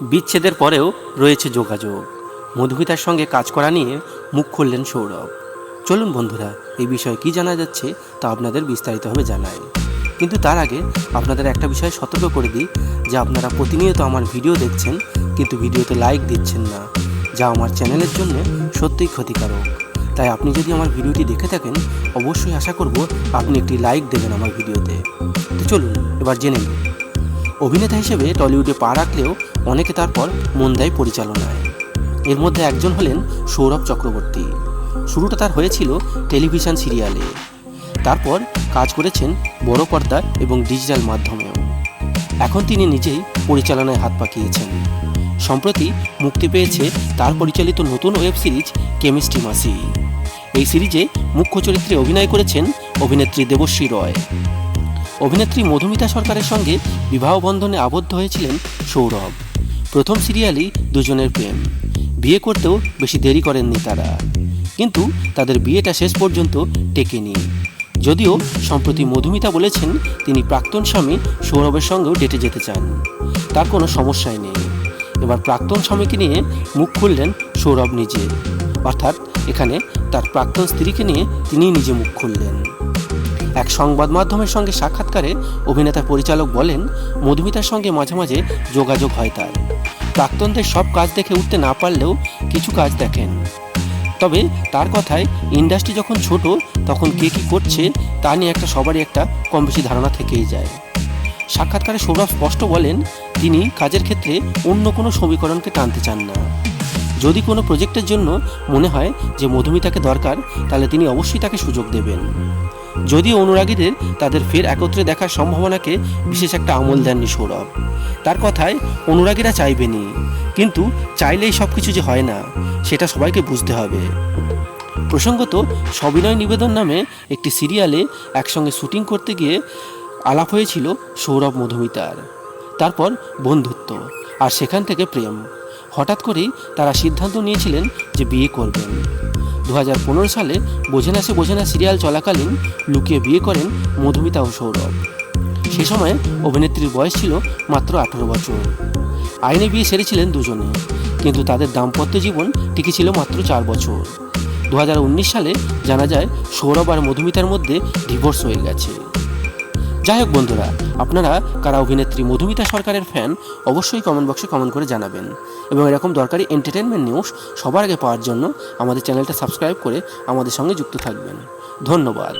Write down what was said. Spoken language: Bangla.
বিচ্ছেদের পরেও রয়েছে যোগাযোগ। মধুমিতার সঙ্গে কাজ করা নিয়ে মুখ খুললেন সৌরভ। চলুন বন্ধুরা, এই বিষয়ে কি জানা যাচ্ছে তা আপনাদের বিস্তারিতভাবে জানাই। কিন্তু তার আগে আপনাদের একটা বিষয় সতর্ক করে দিই, যে আপনারা প্রতিনিয়ত আমার ভিডিও দেখছেন, কিন্তু ভিডিওতে লাইক দিচ্ছেন না, যা আমার চ্যানেলের জন্য সত্যিই ক্ষতিকারক। তাই আপনি যদি আমার ভিডিওটি দেখে থাকেন, অবশ্যই আশা করব আপনি একটি লাইক দেবেন আমার ভিডিওতে। তো চলুন, এবার জেনে নিন অভিনেতা হিসেবে টলিউডে পা রাখলেও অনেকে তারপর মন দেয় পরিচালনায়। এর মধ্যে একজন হলেন সৌরভ চক্রবর্তী। শুরুটা তার হয়েছিল টেলিভিশন সিরিয়ালে। তারপর কাজ করেছেন বড় পর্দা এবং ডিজিটাল মাধ্যমেও। এখন তিনি নিজেই পরিচালনায় হাত পাকিয়েছেন। সম্প্রতি মুক্তি পেয়েছে তার পরিচালিত নতুন ওয়েব সিরিজ কেমিস্ট্রি মাসি। এই সিরিজে মুখ্য চরিত্রে অভিনয় করেছেন অভিনেত্রী দেবশ্রী রয়। অভিনেত্রী মধুমিতা সরকারের সঙ্গে বিবাহ বন্ধনে আবদ্ধ হয়েছিলেন সৌরভ। প্রথম সিরিয়ালই দুজনের প্রেম। বিয়ে করতেও বেশি দেরি করেননি তারা। কিন্তু তাদের বিয়েটা শেষ পর্যন্ত টেকেনি। যদিও সম্প্রতি মধুমিতা বলেছেন তিনি প্রাক্তন স্বামী সৌরভের সঙ্গেও ডেটে যেতে চান। তার কোনো সমস্যাই নেই। এবার প্রাক্তন স্বামীকে নিয়ে মুখ খুললেন সৌরভ নিজে। অর্থাৎ এখানে তার প্রাক্তন স্ত্রীকে নিয়ে তিনি নিজে মুখ খুললেন। এক সংবাদ মাধ্যমের সঙ্গে সাক্ষাৎকারে অভিনেতা পরিচালক বলেন, মধুমিতার সঙ্গে মাঝে মাঝে যোগাযোগ হয় তার। প্রাক্তনদের সব কাজ দেখে উঠতে না পারলেও কিছু কাজ দেখেন। তবে তার কথায়, ইন্ডাস্ট্রি যখন ছোট, তখন কে কী করছে তা নিয়ে একটা সবারই একটা কম বেশি ধারণা থেকেই যায়। সাক্ষাৎকারে সৌরভ স্পষ্ট বলেন, তিনি কাজের ক্ষেত্রে অন্য কোনো সমীকরণকে টানতে চান না। যদি কোনো প্রজেক্টের জন্য মনে হয় যে মধুমিতাকে দরকার, তাহলে তিনি অবশ্যই তাকে সুযোগ দেবেন। যদিও অনুরাগীদের তাদের ফের একত্রে দেখার সম্ভাবনাকে বিশেষ একটা আমল দেননি সৌরভ। তার কথায় অনুরাগীরা চাইবেনি কিন্তু চাইলেই সব কিছু যে হয় না, সেটা সবাইকে বুঝতে হবে। প্রসঙ্গত, সবিনয় নিবেদন নামে একটি সিরিয়ালে একসঙ্গে শুটিং করতে গিয়ে আলাপ হয়েছিল সৌরভ মধুমিতার। তারপর বন্ধুত্ব, আর সেখান থেকে প্রেম। হঠাৎ করেই তারা সিদ্ধান্ত নিয়েছিলেন যে বিয়ে করবেন। দু হাজার পনেরো সালে বোঝে না সে বোঝে না সিরিয়াল চলাকালীন লুকিয়ে বিয়ে করেন মধুমিতা ও সৌরভ। সে সময় অভিনেত্রীর বয়স ছিল মাত্র আঠারো বছর। আইনে বিয়ে সেরেছিলেন দুজনে, কিন্তু তাদের দাম্পত্য জীবন টিকেছিল মাত্র চার বছর। দু হাজার উনিশ সালে জানা যায় সৌরভ আর মধুমিতার মধ্যে ডিভোর্স হয়ে গেছে। যাই হোক বন্ধুরা, আপনারা কারা অভিনেত্রী মধুমিতা সরকারের ফ্যান অবশ্যই কমেন্ট বক্সে কমেন্ট করে জানাবেন। এবং এরকম দরকারি এন্টারটেনমেন্ট নিউজ সবার আগে পাওয়ার জন্য আমাদের চ্যানেলটা সাবস্ক্রাইব করে আমাদের সঙ্গে যুক্ত থাকবেন। ধন্যবাদ।